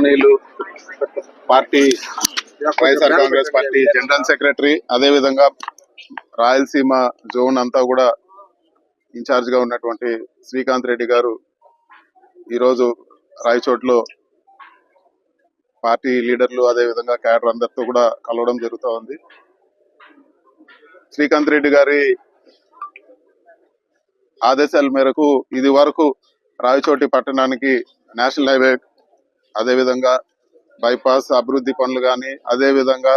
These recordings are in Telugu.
గౌరవనీయులు party YSR Congress party general secretary అదే విధంగా రాయలసీమ జోన్ అంతా కూడా ఇన్ఛార్జ్గా ఉన్నటువంటి శ్రీకాంత్ రెడ్డి గారు ఈరోజు రాయచోట్లో పార్టీ లీడర్లు అదే విధంగా క్యాడర్ అందరితో కూడా కలవడం జరుగుతూ ఉంది. శ్రీకాంత్ రెడ్డి గారి ఆదేశాల మేరకు ఇది వరకు రాయచోటి పట్టణానికి నేషనల్ హైవే అదే విధంగా బైపాస్ అభివృద్ధి పనులు కానీ అదే విధంగా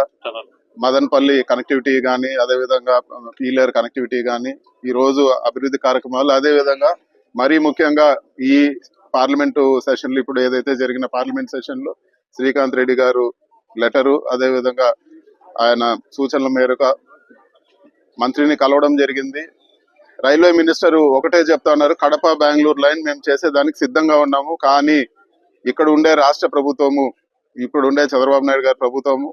కనెక్టివిటీ కానీ అదే విధంగా పీలేర్ కనెక్టివిటీ కానీ ఈ రోజు అభివృద్ధి కార్యక్రమాలు అదే విధంగా మరీ ముఖ్యంగా ఈ పార్లమెంటు సెషన్లు ఇప్పుడు ఏదైతే జరిగిన పార్లమెంట్ సెషన్లో శ్రీకాంత్ రెడ్డి గారు లెటరు అదే విధంగా ఆయన సూచనల మేరకు మంత్రిని కలవడం జరిగింది. రైల్వే మినిస్టర్ ఒకటే చెప్తా ఉన్నారు కడప బెంగళూరు లైన్ మేము చేసేదానికి సిద్ధంగా ఉన్నాము కానీ ఇక్కడ ఉండే రాష్ట్ర ప్రభుత్వము ఇప్పుడు ఉండే చంద్రబాబు నాయుడు గారి ప్రభుత్వము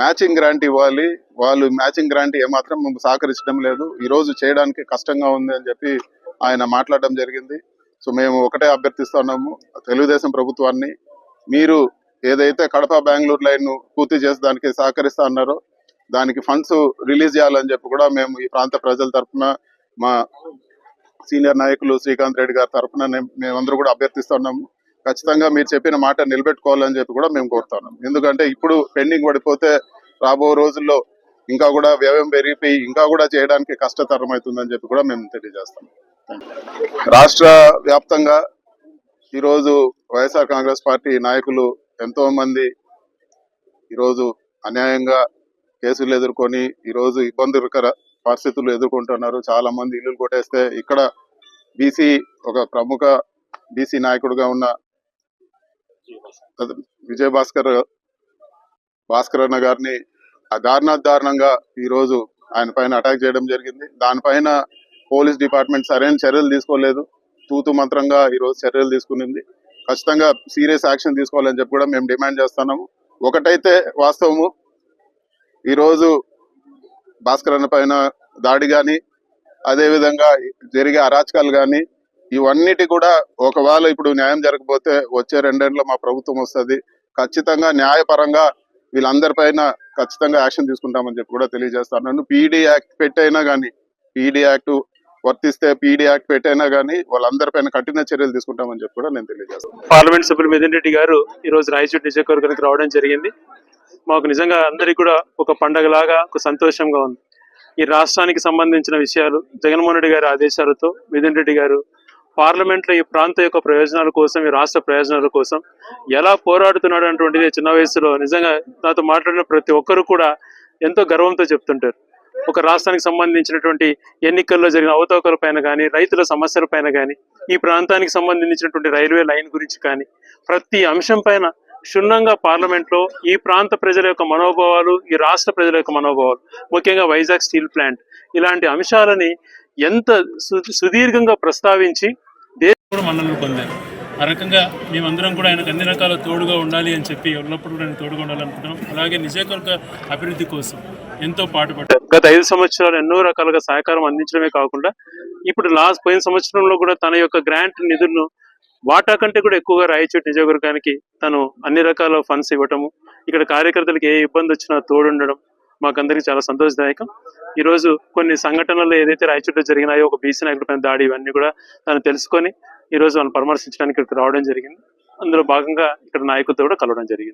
మ్యాచింగ్ గ్రాంట్ ఇవ్వాలి. వాళ్ళు మ్యాచింగ్ గ్రాంట్ ఏమాత్రం మేము సహకరించడం లేదు. ఈరోజు చేయడానికి కష్టంగా ఉంది అని చెప్పి ఆయన మాట్లాడడం జరిగింది. సో మేము ఒకటే అభ్యర్థిస్తున్నాము తెలుగుదేశం ప్రభుత్వాన్ని. మీరు ఏదైతే కడప బెంగళూరు లైన్ పూర్తి చేసి దానికి సహకరిస్తా అన్నారో దానికి ఫండ్స్ రిలీజ్ చేయాలని చెప్పి కూడా మేము ఈ ప్రాంత ప్రజల తరఫున మా సీనియర్ నాయకులు శ్రీకాంత్ రెడ్డి గారి తరఫున మేమందరూ కూడా అభ్యర్థిస్తున్నాము. ఖచ్చితంగా మీరు చెప్పిన మాట నిలబెట్టుకోవాలని చెప్పి కూడా మేము కోరుతున్నాం. ఎందుకంటే ఇప్పుడు పెండింగ్ పడిపోతే రాబో రోజుల్లో ఇంకా కూడా వ్యయం పెరిగిపోయి ఇంకా కూడా చేయడానికి కష్టతరం అవుతుందని చెప్పి కూడా మేము తెలియజేస్తాం రాష్ట్ర వ్యాప్తంగా ఈరోజు వైఎస్ఆర్ కాంగ్రెస్ పార్టీ నాయకులు ఎంతో మంది ఈరోజు అన్యాయంగా కేసులు ఎదుర్కొని ఈరోజు ఇబ్బందికర పరిస్థితులు ఎదుర్కొంటున్నారు. చాలా మంది ఇల్లు కొట్టేస్తే ఇక్కడ బీసీ ఒక ప్రముఖ బీసీ నాయకుడుగా ఉన్న విజయ భాస్కర్ భాస్కర్ అన్న గారిని దారుణాత్ దారుణంగా ఈ ఆయన పైన అటాక్ చేయడం జరిగింది. దానిపైన పోలీస్ డిపార్ట్మెంట్ సరైన చర్యలు తీసుకోలేదు. తూతు మంత్రంగా ఈరోజు చర్యలు తీసుకునింది. ఖచ్చితంగా సీరియస్ యాక్షన్ తీసుకోవాలని చెప్పి కూడా మేము డిమాండ్ చేస్తున్నాము. ఒకటైతే వాస్తవము ఈరోజు భాస్కర్ అన్న పైన దాడి కానీ అదేవిధంగా జరిగే అరాచకాలు కానీ ఇవన్నిటి కూడా ఒకవేళ ఇప్పుడు న్యాయం జరగకపోతే వచ్చే రెండేళ్ళలో మా ప్రభుత్వం వస్తుంది. ఖచ్చితంగా న్యాయపరంగా వీళ్ళందరిపైన ఖచ్చితంగా యాక్షన్ తీసుకుంటామని చెప్పి కూడా తెలియజేస్తాను పీడీ యాక్ట్ పెట్టైనా కానీ పీడీ యాక్ట్ వర్తిస్తే పీడీ యాక్ట్ పెట్టైనా కానీ వాళ్ళందరిపైన కఠిన చర్యలు తీసుకుంటామని చెప్పి కూడా నేను తెలియజేస్తాను పార్లమెంట్ సభ్యులు మిథున్ రెడ్డి గారు ఈ రోజు రాయచూటి నియోజకవర్గానికి రావడం జరిగింది. మాకు నిజంగా అందరికీ కూడా ఒక పండగలాగా ఒక సంతోషంగా ఉంది. ఈ రాష్ట్రానికి సంబంధించిన విషయాలు జగన్మోహన్ రెడ్డి గారి ఆదేశాలతో మిథున్ రెడ్డి గారు పార్లమెంట్లో ఈ ప్రాంతం యొక్క ప్రయోజనాల కోసం ఈ రాష్ట్ర ప్రయోజనాల కోసం ఎలా పోరాడుతున్నాడు అటువంటిది చిన్న వయసులో నిజంగా నాతో మాట్లాడిన ప్రతి ఒక్కరు కూడా ఎంతో గర్వంతో చెప్తుంటారు. ఒక రాష్ట్రానికి సంబంధించినటువంటి ఎన్నికల్లో జరిగిన అవతవకల పైన కానీ రైతుల సమస్యల పైన కానీ ఈ ప్రాంతానికి సంబంధించినటువంటి రైల్వే లైన్ గురించి కానీ ప్రతి అంశం పైన క్షుణ్ణంగా పార్లమెంట్లో ఈ ప్రాంత ప్రజల యొక్క మనోభావాలు ఈ రాష్ట్ర ప్రజల యొక్క మనోభావాలు ముఖ్యంగా వైజాగ్ స్టీల్ ప్లాంట్ ఇలాంటి అంశాలని ఎంత సు- సుదీర్ఘంగా ప్రస్తావించి కూడా మన్ననలు పొందారు. ఆ రకంగా మేమందరం కూడా ఆయనకు అన్ని రకాల తోడుగా ఉండాలి అని చెప్పి ఉన్నప్పుడు కూడా ఆయన తోడుగా ఉండాలనుకుంటున్నాం. అలాగే నిజవర్గ అభివృద్ధి కోసం ఎంతో పాటుపడ్డారు. గత ఐదు సంవత్సరాలు ఎన్నో రకాలుగా సహకారం అందించడమే కాకుండా ఇప్పుడు లాస్ట్ పోయిన సంవత్సరంలో కూడా తన యొక్క గ్రాంట్ నిధులను వాటా కంటే కూడా ఎక్కువగా రాయచోటి నియోజకవర్గానికి తను అన్ని రకాల ఫండ్స్ ఇవ్వటము ఇక్కడ కార్యకర్తలకు ఏ ఇబ్బంది వచ్చినా తోడుండడం మాకందరికీ చాలా సంతోషదాయకం. ఈ రోజు కొన్ని సంఘటనలు ఏదైతే రాయచోట జరిగినాయో ఒక బీసీ నాయకుడిపై దాడి ఇవన్నీ కూడా తను తెలుసుకొని ఈ రోజు వాళ్ళని పరామర్శించడానికి ఇక్కడికి రావడం జరిగింది. అందులో భాగంగా ఇక్కడ నాయకులతో కూడా కలవడం జరిగింది.